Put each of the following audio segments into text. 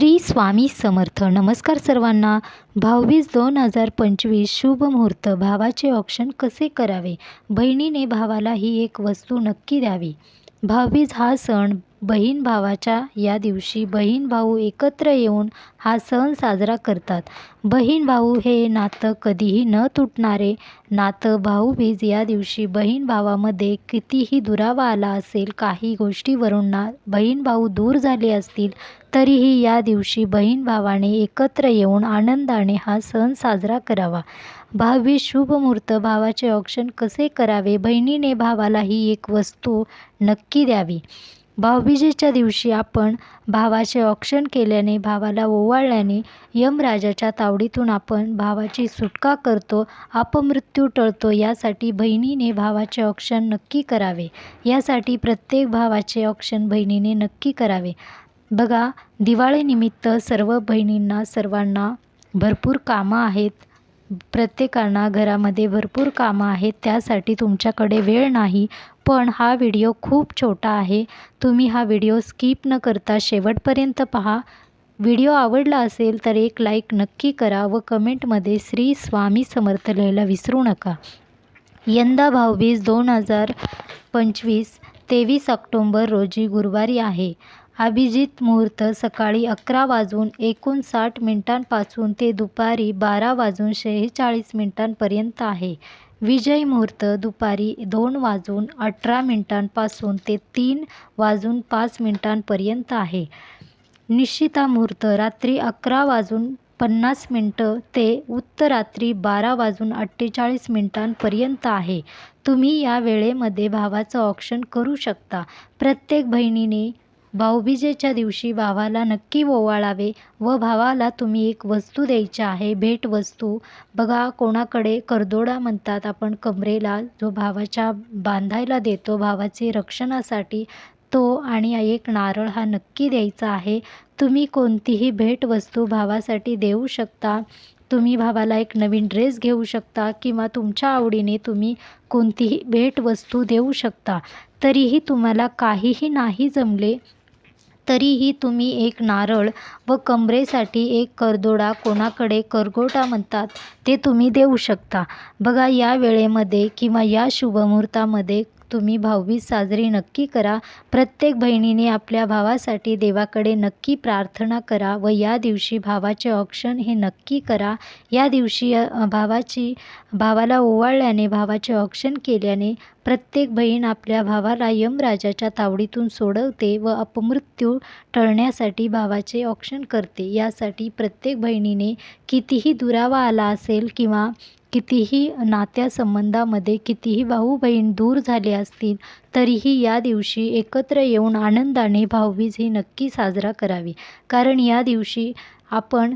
श्री स्वामी समर्थ. नमस्कार सर्वांना. भाऊबीज दोन हजार पंचवीस शुभ मुहूर्त. भावाचे ऑप्शन कसे करावे? बहिणीने भावाला ही एक वस्तू नक्की द्यावी. भाऊबीज हा सण बहीण भावाच्या या दिवशी बहीण भाऊ एकत्र येऊन हा सण साजरा करतात. बहीण भाऊ हे नातं कधीही न तुटणारे नातं भाऊबीज या दिवशी बहीण भावामध्ये कितीही दुरावा आला असेल काही गोष्टीवरून ना बहीण भाऊ दूर झाले असतील तरीही या दिवशी बहीण भावाने एकत्र येऊन आनंदाने हा सण साजरा करावा. भावी शुभमूर्त भावाचे औक्षण कसे करावे? बहिणीने भावाला ही एक वस्तू नक्की द्यावी. भाऊबीजेच्या दिवशी आपण भावाचे औक्षण केल्याने भावाला ओवाळल्याने यमराजाच्या तावडीतून आपण भावाची सुटका करतो अपमृत्यू टळतो यासाठी बहिणीने भावाचे औक्षण नक्की करावे. यासाठी प्रत्येक भावाचे औक्षण बहिणीने नक्की करावे. बघा दिवाळीनिमित्त सर्व बहिणींना सर्वांना भरपूर कामं आहेत. प्रत्येकांना घरामध्ये भरपूर कामं आहेत त्यासाठी तुमच्याकडे वेळ नाही पण हा व्हिडिओ खूप छोटा आहे. तुम्ही हा व्हिडिओ स्किप न करता शेवटपर्यंत पहा. व्हिडिओ आवडला असेल तर एक लाईक नक्की करा व कमेंटमध्ये श्री स्वामी समर्थ लिहायला विसरू नका. यंदा भाऊबीज दोन हजार पंचवीस तेवीस ऑक्टोंबर रोजी गुरुवारी आहे. अभिजित मुहूर्त सकाळी अकरा वाजून एकोणसाठ मिनिटांपासून ते दुपारी बारा वाजून शेहेचाळीस मिनिटांपर्यंत आहे. विजय मुहूर्त दुपारी दोन वाजून अठरा मिनिटांपासून ते तीन वाजून पाच मिनिटांपर्यंत आहे. निश्चिता मुहूर्त रात्री अकरा वाजून पन्नास मिनटं ते उत्तरात्री बारा वाजून अठ्ठेचाळीस मिनिटांपर्यंत आहे. तुम्ही या वेळेमध्ये भावाचं ऑप्शन करू शकता. प्रत्येक बहिणीने भाऊबीजेच्या दिवशी भावाला नक्की ओवाळावे व भावाला तुम्ही एक वस्तू द्यायची आहे भेटवस्तू. बघा कोणाकडे करदोडा म्हणतात आपण कमरेला जो भावाच्या बांधायला देतो भावाचे रक्षणासाठी तो आणि एक नारळ हा नक्की द्यायचा आहे. तुम्ही कोणतीही भेटवस्तू भावासाठी देऊ शकता. तुम्ही भावाला एक नवीन ड्रेस घेऊ शकता किंवा तुमच्या आवडीने तुम्ही कोणतीही भेटवस्तू देऊ शकता. तरीही तुम्हाला काहीही नाही जमले. तरीही तुम्ही एक नारळ व कमरेसाठी एक करदोडा कोणाकडे करगोटा म्हणतात ते तुम्ही देऊ शकता. बघा या वेळेमध्ये किंवा या शुभमुहूर्तामध्ये तुम्ही भाऊबीज साजरी नक्की करा. प्रत्येक बहिणीने आपल्या भावासाठी देवाकडे नक्की प्रार्थना करा व या दिवशी भावाचे औक्षण हे नक्की करा. या दिवशी भावाची भावाला ओवाळल्याने भावाचे औक्षण केल्याने प्रत्येक बहीण आपल्या भावाला यमराजाच्या तावडीतून सोडवते व अपमृत्यू टळण्यासाठी भावाचे औक्षण करते. यासाठी प्रत्येक बहिणीने कितीही दुरावा आला असेल किंवा कितीही नात्यासंबंधामध्ये कितीही भाऊ बहीण दूर झाले असतील तरीही या दिवशी एकत्र येऊन आनंदाने भाऊबीज ही नक्की साजरा करावी. कारण या दिवशी आपण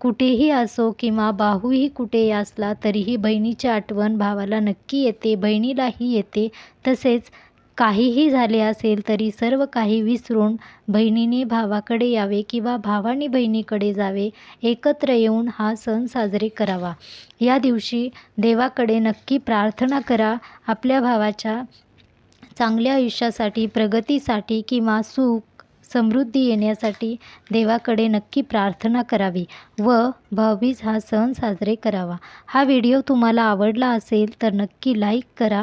कुठेही असो किंवा भाऊही कुठे असला तरीही बहिणीची आठवण भावाला नक्की येते बहिणीलाही येते. तसेच काहीही झाले असेल तरी सर्व काही विसरून बहिणीने भावाकडे यावे किंवा भावाने बहिणीकडे जावे एकत्र येऊन हा सण साजरे करावा. या दिवशी देवाकडे नक्की प्रार्थना करा. आपल्या भावाच्या चांगल्या आयुष्यासाठी प्रगतीसाठी किंवा सुख समृद्धी येण्यासाठी देवाकडे नक्की प्रार्थना करावी व भाऊबीज हा सण साजरे करावा. हा व्हिडिओ तुम्हाला आवडला असेल तर नक्की लाईक करा.